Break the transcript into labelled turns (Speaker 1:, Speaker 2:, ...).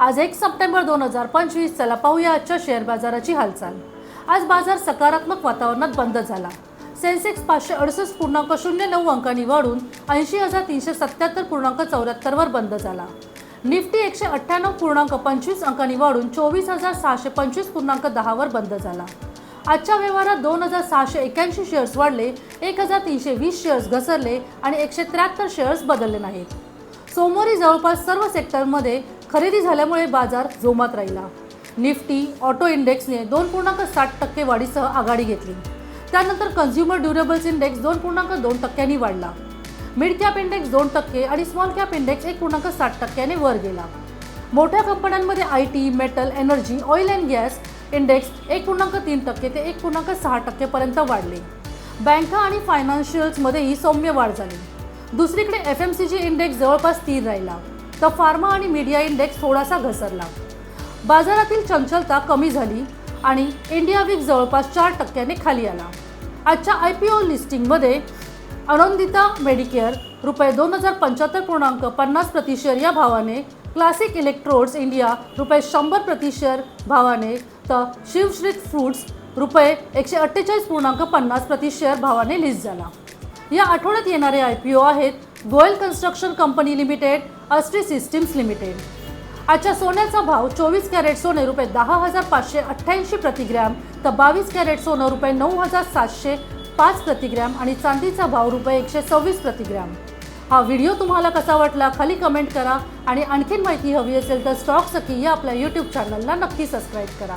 Speaker 1: आज एक सप्टेंबर दोन हजार पंचवीस चला पाहूया आजच्या शेअर बाजाराची हालचाल. आज बाजार सकारात्मक वातावरणात बंद झाला. सेन्सेक्स पाचशे अडुसष्ट पूर्णांक शून्य नऊ अंकांनी वाढून ऐंशी हजार तीनशे सत्याहत्तर पूर्णांक चौऱ्याहत्तरवर बंद झाला. निफ्टी एकशे अठ्ठ्याण्णव पूर्णांक पंचवीस अंकांनी वाढून चोवीस हजार सहाशे पंचवीस पूर्णांक दहावर बंद झाला. आजच्या व्यवहारात दोन हजार सहाशे एक्याऐंशी शेअर्स वाढले एक हजार तीनशे वीस शेअर्स घसरले आणि एकशे त्र्याहत्तर शेअर्स बदलले नाहीत. सोमवारी जवळपास सर्व सेक्टरमध्ये खरेदी झाल्यामुळे बाजार जोमात राहिला. निफ्टी ऑटो इंडेक्सने दोन पूर्णांक साठ टक्के वाढीसह आघाडी घेतली. त्यानंतर कन्झ्युमर ड्युरेबल्स इंडेक्स दोन पूर्णांक दोन टक्क्यांनी वाढला. मिड कॅप इंडेक्स दोन टक्के आणि स्मॉल कॅप इंडेक्स एक पूर्णांक साठ टक्क्याने वर गेला. मोठ्या कंपन्यांमध्ये I T metal energy oil and gas index एक पूर्णांक तीन टक्के ते एक पूर्णांक सहा टक्केपर्यंत वाढले. बँका आणि फायनान्शियल्समध्येही सौम्य वाढ झाली. दुसरीकडे F M C G index जवळपास स्थिर राहिला. तर फार्मा आणि मीडिया इंडेक्स थोडासा घसरला. बाजारातील चंचलता कमी झाली आणि इंडिया वीक जवळपास चार टक्क्याने खाली आला. आजच्या आय पी ओ लिस्टिंगमध्ये आनंदिता मेडिकेअर रुपये दोन हजार पंच्याहत्तर पूर्णांक पन्नास प्रतिशेअर या भावाने क्लासिक इलेक्ट्रोड्स इंडिया रुपये शंभर प्रतिशेअर भावाने तर शिवश्रीत फ्रूट्स रुपये एकशे अठ्ठेचाळीस पूर्णांक पन्नास प्रतिशेअर भावाने लिस्ट झाला. या आठवड्यात येणारे आय पी ओ आहेत Goyal construction company limited austere systems limited आजच्या सोन्याचा भाव चोवीस कॅरेट सोने रुपये दहा हजार पाचशे अठ्ठ्याऐंशी प्रतिग्रॅम तर बावीस कॅरेट सोनं रुपये नऊ हजार सातशे पाच प्रतिग्रॅम आणि चांदीचा भाव रुपये एकशे सव्वीस प्रतिग्रॅम हा व्हिडिओ तुम्हाला कसा वाटला खाली कमेंट करा आणि आणखीन माहिती हवी असेल तर स्टॉक सखी या आपल्या यूट्यूब चॅनलला नक्की सबस्क्राईब करा.